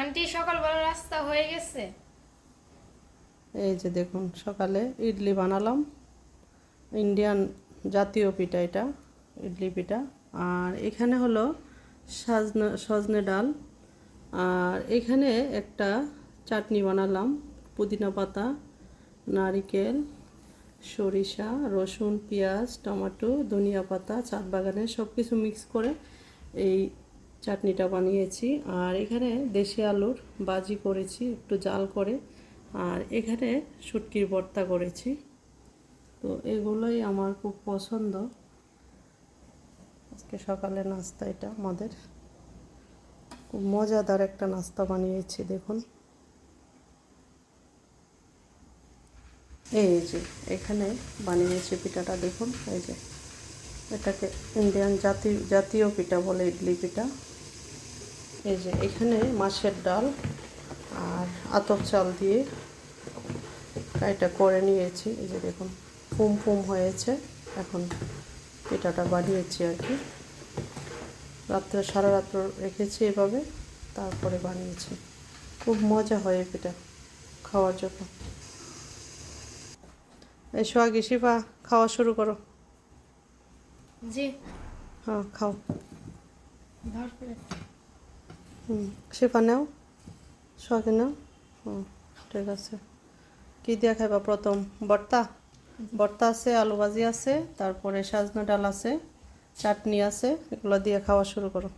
Aunty, সকালবেলা রাস্তা হয়ে গেছে? এই যে দেখুন, সকালে ইডলি বানালাম। ইন্ডিয়ান জাতীয় পিঠা এটা, ইডলি পিঠা। আর এখানে হলো সাজনা, সজনে ডাল। আর এখানে একটা চাটনি বানালাম, পুদিনা পাতা, নারিকেল, সরিষা, রসুন, পেঁয়াজ, টমেটো, ধনিয়া পাতা, চাট বাগানে সব কিছু মিক্স করে এই চাটনিটা বানিয়েছি। আর এখানে দেশি আলুর বাজি করেছি, একটু জাল করে। আর এখানে শুটকির ভর্তা করেছি। তো এগুলোই আমার খুব পছন্দ। আজকে সকালে নাস্তা এটা আমাদের। খুব মজাদার একটা নাস্তা বানিয়েছি, দেখুন। এই যে, এখানে বানিয়েছি পিঠাটা, দেখুন, এই যে। এটাকে ইন্ডিয়ান জাতি, জাতীয় পিঠা বলে, ইডলি পিঠা। এই যে এখানে মাছের ডাল আর আতপ চাল দিয়ে এটা করে নিয়েছি। এই যে দেখুন, ফুম ফুম হয়েছে। এখন পিঠাটা বানিয়েছি আর কি। রাত্রে, সারা রাত্র রেখেছি এভাবে, তারপরে বানিয়েছি। খুব মজা হয় পিঠা খাওয়ার জন্য। এই সোয়াগি শিফা, খাওয়া শুরু করো। জি। হ্যাঁ খাও। ধর। হুম শিফা নাও। শখে নাও। হুম ঠিক আছে। কি দিয়া খাইবা প্রথম? ভর্তা? ভর্তা আছে আলু ভাজি আছে তারপরে সাজনা ডাল আছে চাটনি আছে এগুলো দিয়ে খাওয়া শুরু করো।